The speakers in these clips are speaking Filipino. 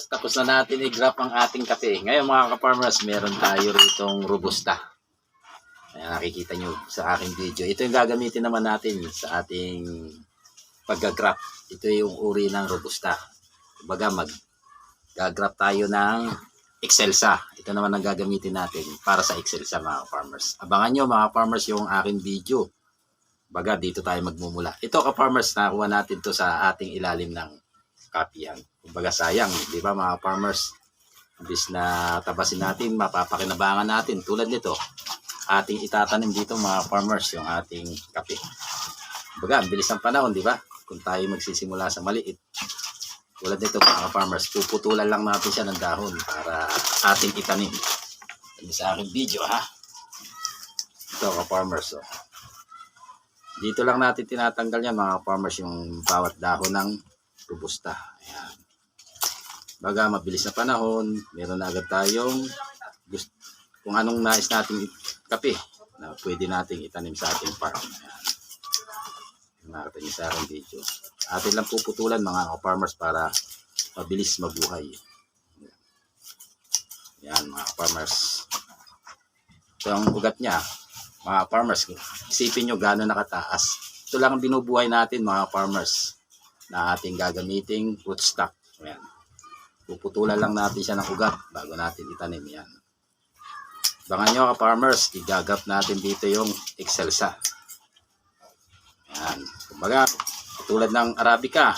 Tapos tapos na natin i-grab ang ating kape. Ngayon mga ka-farmers, meron tayo ritong robusta. Ayan, nakikita nyo sa aking video. Ito yung gagamitin naman natin sa ating pag-grab. Ito yung uri ng robusta. Kumbaga mag gagrap tayo ng Excelsa. Ito naman ang gagamitin natin para sa Excelsa mga farmers. Abangan nyo mga farmers yung aking video. Baga dito tayo magmumula. Ito ka-farmers, nakuha natin to sa ating ilalim ng kapihan. Kumbaga sayang, di ba mga farmers? Imbis na tabasin natin, mapapakinabangan natin. Tulad nito, ating itatanim dito mga farmers yung ating kape. Kumbaga, ang bilis ng panahon, di ba? Kung tayo magsisimula sa maliit, tulad nito mga farmers, puputulan lang natin siya ng dahon para ating itanim. Sabi sa aking video ha. Ito ka farmers. Oh. Dito lang natin tinatanggal yan mga farmers yung bawat dahon ng robusta. Ayan. Baga mabilis na panahon, meron na agad tayong gust- kung anong nais nating kape na pwede nating itanim sa ating farm. Ayan. Nakita niyo sa aking video. Atin lang puputulan mga farmers para mabilis mabuhay. Yan mga farmers. Ito ang ugat niya. Mga farmers, isipin nyo gano'n nakataas. Ito lang ang binubuhay natin mga farmers na ating gagamiting rootstock. Ayan. Puputulan lang natin siya ng ugat bago natin itanim yan. Bangan nyo ka-farmers, igagap natin dito yung Excelsa. Ayan. Kumbaga, tulad ng Arabica,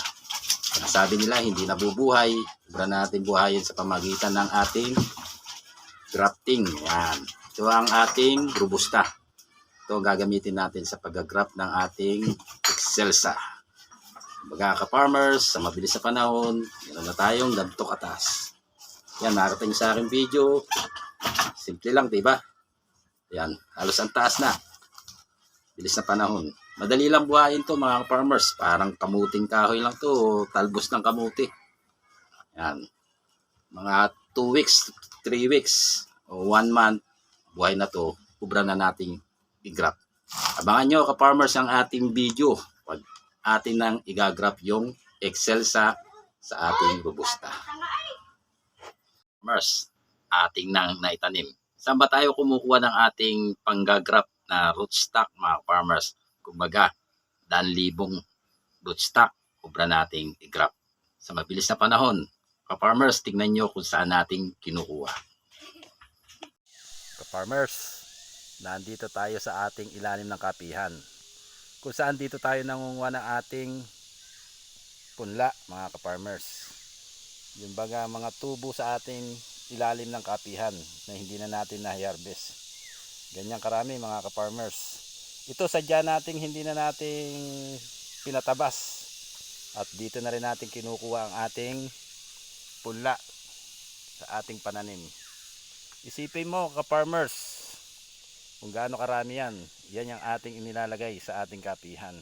sinasabi nila hindi nabubuhay. Ibra natin buhayin sa pamagitan ng ating grafting. Ayan. Ito ang ating robusta. Ito gagamitin natin sa pag-graft ng ating Excelsa. Kumbaga ka-farmers, sa mabilis na panahon, meron na tayong ganito katas. Yan, nakita niyo sa aking video. Simple lang, diba? Yan, halos ang taas na. Bilis na panahon. Madali lang buhayin to mga farmers. Parang kamuting kahoy lang to. Talbos ng kamuti. Yan. Mga 2 weeks, 3 weeks, o 1 month, buhay na to. Kubra na nating i-grab. Abangan nyo ka-farmers ang ating video. Pag atin nang i-grab yung Excelsa sa ating robusta. Farmers, ating nang naitanim. Saan ba tayo kumukuha ng ating panggagrap na rootstock mga farmers? Kumbaga, dan libong rootstock, kubra nating i-grab. Sa mabilis na panahon, ka-farmers, tingnan nyo kung saan nating kinukuha. Ka-farmers, nandito tayo sa ating ilalim ng kapihan. Kung saan dito tayo nangunguha ng ating punla, mga ka-farmers. Yung baga mga tubo sa ating ilalim ng kapihan na hindi na natin na-harvest. Ganyan karami mga ka-farmers. Ito sadya nating hindi na nating pinatabas. At dito na rin natin kinukuha ang ating punla sa ating pananim. Isipin mo ka-farmers kung gaano karami yan. Yan yung ating inilalagay sa ating kapihan.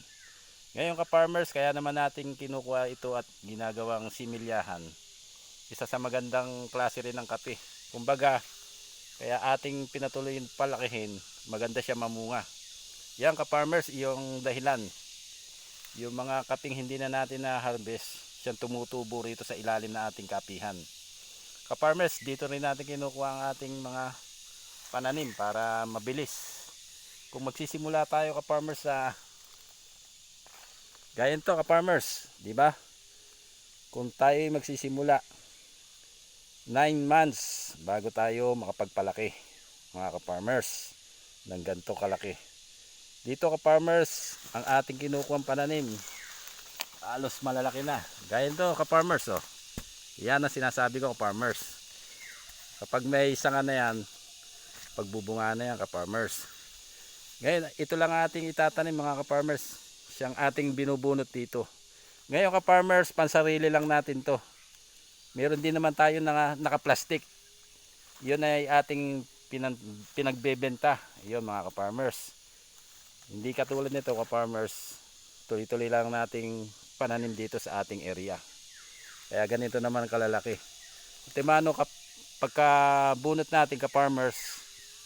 Ngayon ka-farmers, kaya naman natin kinukuha ito at ginagawang similyahan. Isa sa magandang klase rin ng kape. Kumbaga, kaya ating pinatuloy palakihin, maganda siya mamunga. Yan ka-farmers, yung dahilan. Yung mga kaping hindi na natin na harvest, siyang tumutubo rito sa ilalim na ating kapihan. Ka-farmers, dito rin natin kinukuha ang ating mga pananim para mabilis. Kung magsisimula tayo ka-farmers sa gaya nito ka-farmers, di ba? Kung tayo magsisimula 9 months bago tayo makapagpalaki mga ka-farmers ng ganito kalaki. Dito ka-farmers, ang ating kinukuha pananim halos malalaki na. Gaya nito ka-farmers oh. Yan ang sinasabi ko ka-farmers. Kapag may sanga na yan, pagbubunga na yan ka-farmers. Ngayon, ito lang ating itatanim mga ka-farmers. Siyang ating binubunot dito. Ngayon ka-farmers, pansarili lang natin to. Meron din naman tayo na naka-plastic. Yun ay ating pinan, pinagbebenta. Yun mga ka-farmers. Hindi katulad nito ka-farmers. Tuloy-tuloy lang nating pananim dito sa ating area. Kaya ganito naman kalalaki. Timano kap pagka bunot natin ka-farmers,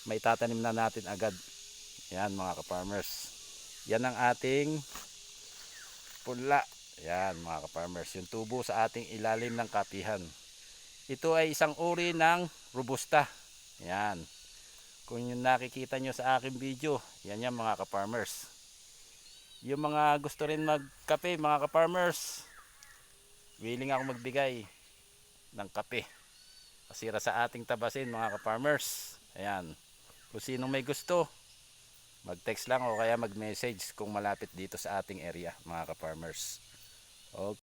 may tatanim na natin agad. Yan mga ka-farmers. Yan ang ating punla. Yan mga ka-farmers. Yung tubo sa ating ilalim ng kapihan. Ito ay isang uri ng robusta. Yan. Kung yung nakikita nyo sa aking video, yan yan mga ka-farmers. Yung mga gusto rin magkape mga ka-farmers, willing ako magbigay ng kape. Pasira sa ating tabasin mga ka-farmers. Ayan. Kung sinong may gusto, mag-text lang o kaya mag-message kung malapit dito sa ating area mga ka-farmers. Okay.